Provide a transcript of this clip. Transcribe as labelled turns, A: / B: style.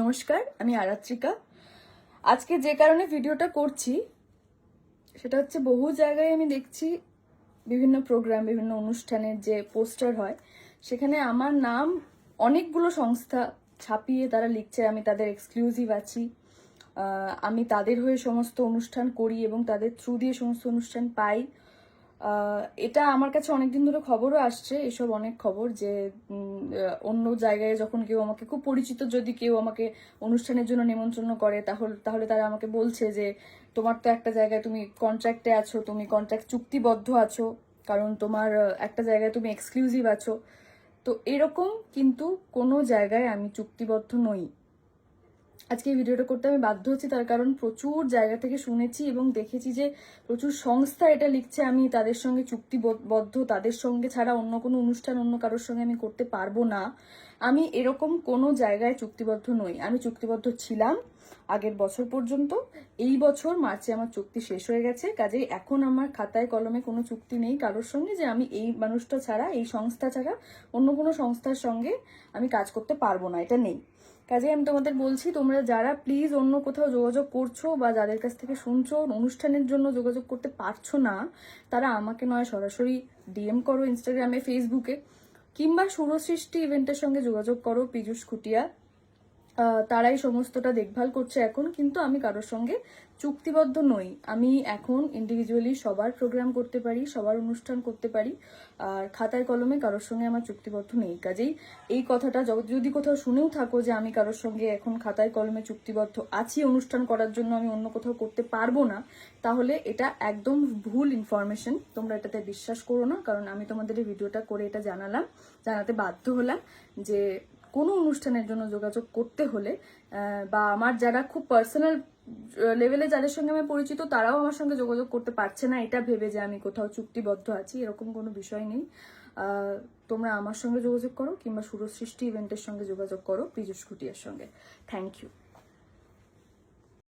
A: নমস্কার, আমি আরাত্রিকা। আজকে যে কারণে ভিডিওটা করছি, সেটা হচ্ছে বহু জায়গায় আমি দেখছি বিভিন্ন প্রোগ্রাম, বিভিন্ন অনুষ্ঠানের যে পোস্টার হয়, সেখানে আমার নাম অনেকগুলো সংস্থা ছাপিয়ে তারা লিখছে, আমি তাদের এক্সক্লুসিভ আছি আমি তাদের হয়ে সমস্ত অনুষ্ঠান করি এবং তাদের থ্রু দিয়ে সমস্ত অনুষ্ঠান পাই। এটা আমার কাছে অনেকদিন ধরে খবরও আসছে, এসব অনেক খবর যে অন্য জায়গায় যখন কেউ আমাকে, খুব পরিচিত যদি কেউ আমাকে অনুষ্ঠানের জন্য নিমন্ত্রণ করে, তাহলে তাহলে তারা আমাকে বলছে যে, তোমার তো একটা জায়গায় তুমি কন্ট্রাক্টে আছো, তুমি কন্ট্রাক্ট চুক্তিবদ্ধ আছো, কারণ তোমার একটা জায়গায় তুমি এক্সক্লুসিভ আছো। তো এরকম কিন্তু কোনো জায়গায় আমি চুক্তিবদ্ধ নই। আজকে এই ভিডিওটা করতে আমি বাধ্য হচ্ছি, তার কারণ প্রচুর জায়গা থেকে শুনেছি এবং দেখেছি যে প্রচুর সংস্থা এটা লিখছে, আমি তাদের সঙ্গে চুক্তিবদ্ধ, তাদের সঙ্গে ছাড়া অন্য কোনো অনুষ্ঠান অন্য কারোর সঙ্গে আমি করতে পারব না। আমি এরকম কোনো জায়গায় চুক্তিবদ্ধ নই। আমি চুক্তিবদ্ধ ছিলাম আগের বছর পর্যন্ত। এই বছর মার্চে আমার চুক্তি শেষ হয়ে গেছে, কাজেই এখন আমার খাতায় কলমে কোনো চুক্তি নেই কারোর সঙ্গে যে আমি এই মানুষটা ছাড়া, এই সংস্থা ছাড়া অন্য কোনো সংস্থার সঙ্গে আমি কাজ করতে পারব না, এটা নেই। কাজে আমি তোমাদের বলছি, তোমরা যারা প্লিজ অন্য কোথাও যোগাযোগ করছ বা যাদের কাছ থেকে শুনছো, অনুষ্ঠানের জন্য যোগাযোগ করতে পারছ না, তারা আমাকে নয়, সরাসরি ডিএম করো ইনস্টাগ্রামে ফেসবুকে কিংবা সুরসৃষ্টি ইভেন্টের সঙ্গে যোগাযোগ করো, পীযুষ খুটিয়া। তারাই সমস্তটা দেখভাল করছে এখন, কিন্তু আমি কারোর সঙ্গে চুক্তিবদ্ধ নই। আমি এখন ইন্ডিভিজুয়ালি সবার প্রোগ্রাম করতে পারি, সবার অনুষ্ঠান করতে পারি, আর খাতায় কলমে কারোর সঙ্গে আমার চুক্তিবদ্ধ নেই। কাজেই এই কথাটা যদি কোথাও শুনেও থাকো যে আমি কারোর সঙ্গে এখন খাতায় কলমে চুক্তিবদ্ধ আছি, অনুষ্ঠান করার জন্য আমি অন্য কোথাও করতে পারব না, তাহলে এটা একদম ভুল ইনফরমেশন তোমরা এটাতে বিশ্বাস করো না, কারণ আমি তোমাদের এই ভিডিওটা করে এটা জানালাম, জানাতে বাধ্য হলাম যে কোনো অনুষ্ঠানের জন্য যোগাযোগ করতে হলে বা আমার যারা খুব পার্সোনাল লেভেলে যাদের সঙ্গে আমি পরিচিত, তারাও আমার সঙ্গে যোগাযোগ করতে পারছে না। এটা ভেবে যে আমি কোথাও চুক্তিবদ্ধ আছি, এরকম কোনো বিষয় নেই। তোমরা আমার সঙ্গে যোগাযোগ করো, কিংবা সুরসৃষ্টি ইভেন্টের সঙ্গে যোগাযোগ করো, পীযুষ খুটিয়ার সঙ্গে। Thank you